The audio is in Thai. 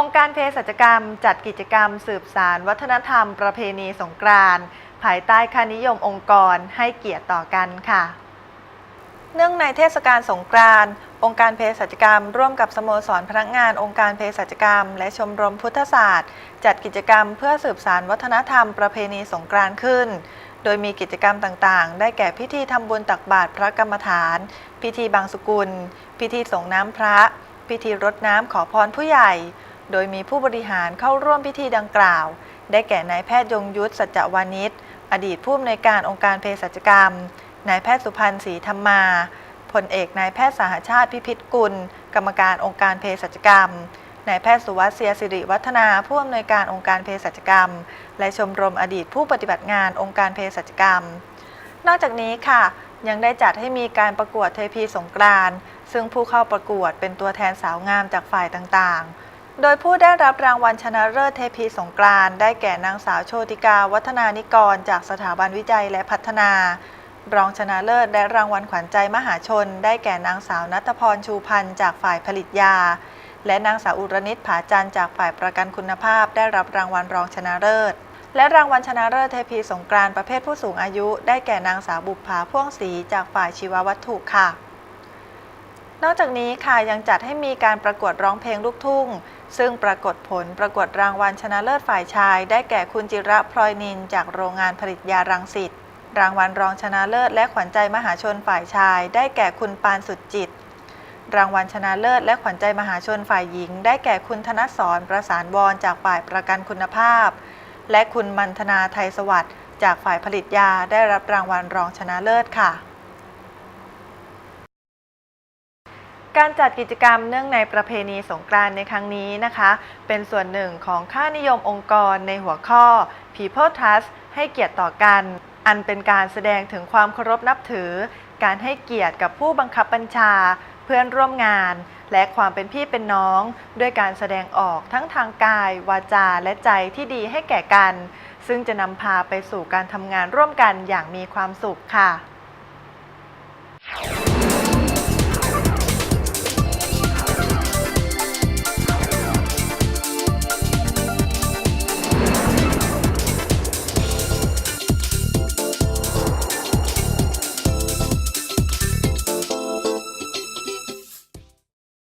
องค์การเภสัชกรรม จัดกิจกรรม สืบสาร วัฒนธรรม ประเพณีสงกรานต์ภายใต้ค่านิยมองค์กรให้เกียรติต่อกันค่ะ เนื่องในเทศกาลสงกรานต์องค์การเภสัชกรรม ร่วมกับสโมสรพนักงานองค์การเภสัชกรรม และชมรมพุทธศาสตร์ จัดกิจกรรมเพื่อสืบสารวัฒนธรรมประเพณีสงกรานต์ขึ้น โดยมีกิจกรรมต่างๆ ได้แก่พิธีทำบุญตักบาตรพระกรรมฐาน พิธีบางสุกุล พิธีส่งน้ำพระ พิธีรดน้ำขอพรผู้ใหญ่ โดยมีผู้บริหารเข้าร่วมพิธีดังกล่าว ได้แก่นายแพทย์ยงยุทธสัจจวานิชอดีตผู้อำนวยการองค์การเภสัชกรรม นายแพทย์สุพันธ์ศรีธรรมาพลเอกนายแพทย์สหชาติพิพิธกุล กรรมการองค์การเภสัชกรรม นายแพทย์สุวัสเสียสิริวัฒนาผู้อำนวยการองค์การเภสัชกรรม และชมรมอดีตผู้ปฏิบัติงานองค์การเภสัชกรรม นอกจากนี้ค่ะ ยังได้จัดให้มีการประกวดเทพีสงกรานต์ซึ่งผู้เข้าประกวดเป็นตัวแทนสาวงามจากฝ่ายต่างๆ โดยผู้ได้รับรางวัลชนะเลิศเทพีสงกรานได้แก่นางสาวโชติกาวัฒนานิกร จากสถาบันวิจัยและพัฒนา รองชนะเลิศและรางวัลขวัญใจมหาชน ได้แก่นางสาวนัทพรชูพันธ์จากฝ่ายผลิตยา และนางสาวอุรนิตผาจันทร์จากฝ่ายประกันคุณภาพ ได้รับรางวัลรองชนะเลิศและรางวัลชนะเลิศเทพีสงกรานประเภทผู้สูงอายุ ได้แก่นางสาวบุปผาพ่วงศรีจากฝ่ายชีววัตถุค่ะ นอกจากนี้ค่ะยังจัดให้มีการประกวดร้องเพลงลูกทุ่ง ซึ่งปรากฏผลประกวดรางวัลชนะเลิศฝ่ายชาย ได้แก่คุณจิระพลอยนิน จากโรงงานผลิตยารังสิตรางวัลรองชนะเลิศและขวัญใจมหาชนฝ่ายชาย ได้แก่คุณปานสุดจิต รางวัลชนะเลิศและขวัญใจมหาชนฝ่ายหญิง ได้แก่คุณธนสรประสานวรจากฝ่ายประกันคุณภาพ และคุณมันธนาไทยสวัสดิ์จากฝ่ายผลิตยาได้รับรางวัลรองชนะเลิศค่ะ การจัดกิจกรรมเนื่องในประเพณีสงกรานต์ในครั้งนี้นะคะ เป็นส่วนหนึ่งของค่านิยมองค์กรในหัวข้อ People Trust ให้เกียรติต่อกัน อันเป็นการแสดงถึงความเคารพนับถือ การให้เกียรติกับผู้บังคับบัญชา เพื่อนร่วมงาน และความเป็นพี่เป็นน้อง ด้วยการแสดงออกทั้งทางกาย วาจาและใจที่ดีให้แก่กัน ซึ่งจะนำพาไปสู่การทำงานร่วมกันอย่างมีความสุขค่ะ